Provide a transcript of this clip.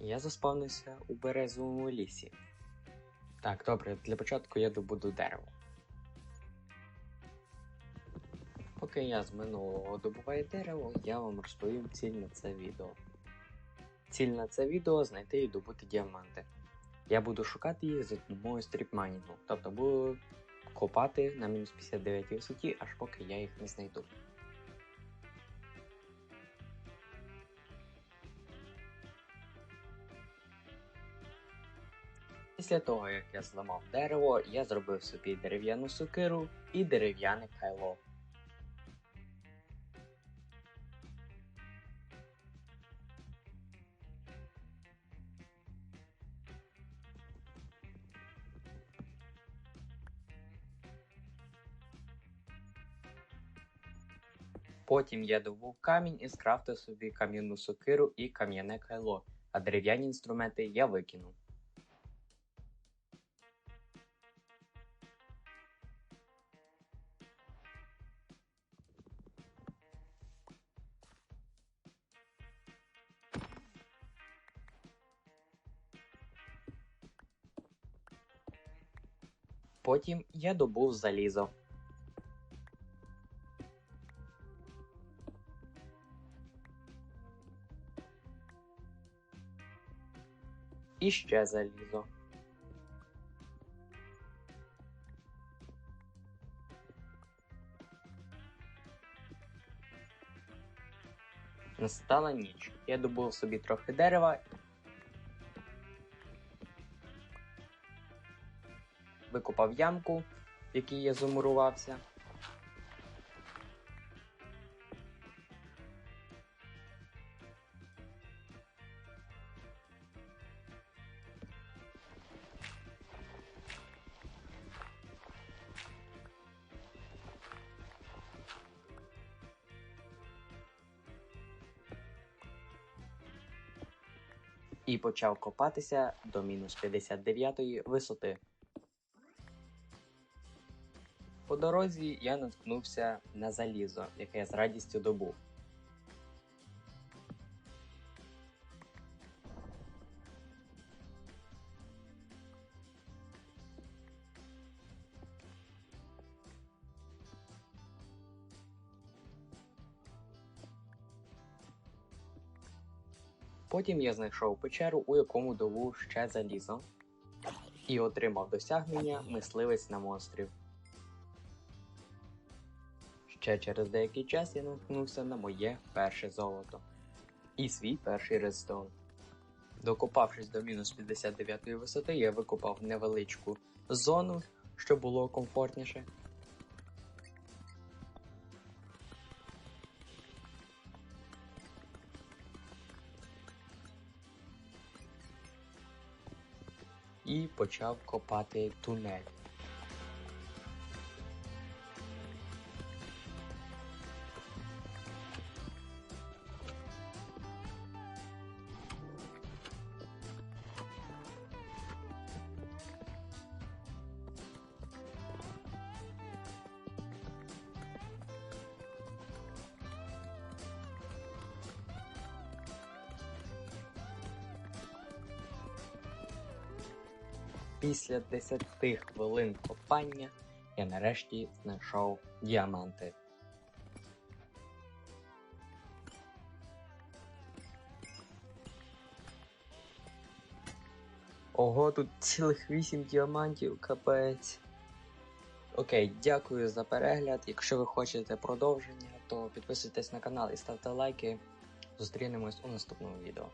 Я заспавнився у березовому лісі. Так, добре, для початку я добуду дерево. Поки я з минулого добуваю дерево, я вам розповім ціль на це відео. Ціль на це відео знайти і добути діаманти. Я буду шукати їх за допомогою стріпмайнінгу, тобто буду копати на мінус 59 висоті, аж поки я їх не знайду. Після того, як я зламав дерево, я зробив собі дерев'яну сокиру і дерев'яне кайло. Потім я добув камінь і скрафтив собі кам'яну сокиру і кам'яне кайло, а дерев'яні інструменти я викинув. Потім я добув залізо. І ще залізо. Настала ніч. Я добув собі трохи дерева. Викопав ямку, в якій я замурувався. і почав копатися до мінус 59 висоти. По дорозі я наткнувся на залізо, яке я з радістю добув. Потім я знайшов печеру, у якому добув ще залізо, і отримав досягнення мисливець на монстрів. Ще через деякий час я наткнувся на моє перше золото і свій перший редстоун. Докопавшись до мінус 59 висоти, я викопав невеличку зону, щоб було комфортніше. і почав копати тунель. Після 10 хвилин копання я нарешті знайшов діаманти. Ого, тут цілих 8 діамантів, капець. Окей, дякую за перегляд. Якщо ви хочете продовження, то підписуйтесь на канал і ставте лайки. Зустрінемось у наступному відео.